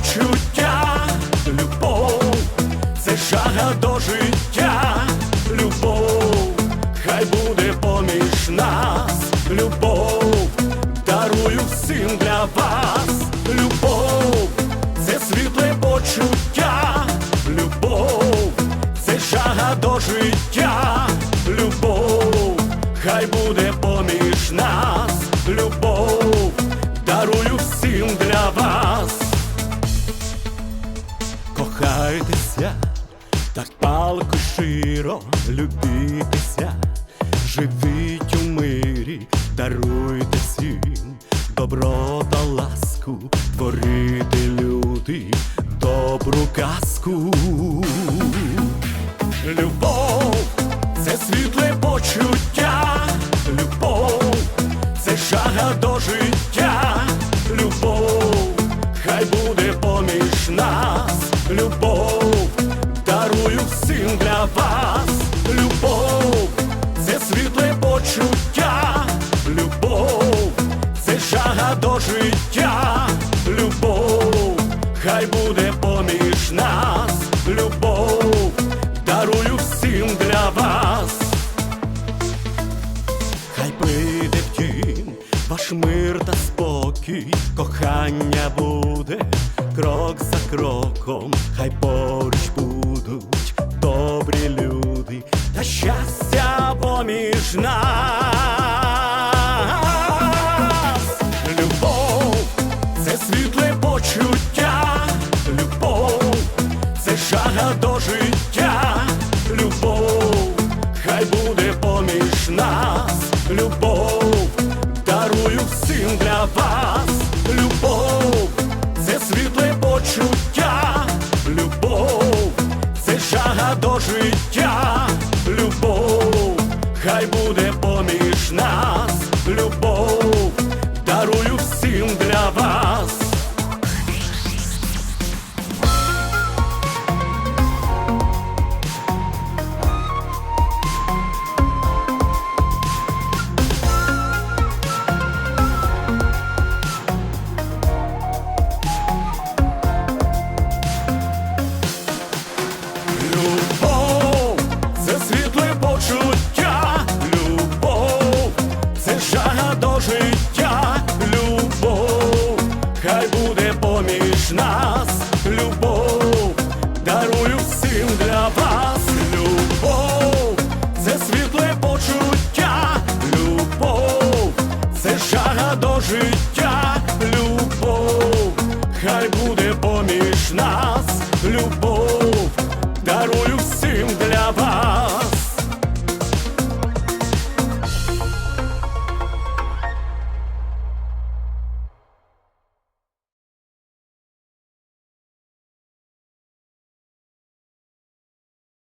почуття, любов, це жага до життя, любов, хай буде поміж нас, любов, дарую всім для вас, любов, це світле почуття, любов, це жага до життя, любов, хай буде поміж нас, любов, дарую всім для вас. Кохайтеся, так палко широ любітеся, живіть у мирі, даруйте всім добро та ласку, творити люди, добру казку. Любов це світле почуття, любов, дарую всім для вас, любов, це світле почуття, любов, це жага до життя, любов, хай буде спокій, кохання буде крок за кроком, хай поруч будуть добрі люди та щастя поміж нас. Любов це світле почуття, любов, це жага до життя, любов, хай буде поміж нас, любов, для вас, любов, це світле почуття, любов, це жага до життя, любов, хай буде поміж нас, Любов, це світле почуття, любов, це жага до життя, любов, хай буде поміж нас, любов, дарую всім для вас, любов, це світле почуття, любов, це жага до життя, любов, хай буде поміж нас, любов, дарую всім для вас.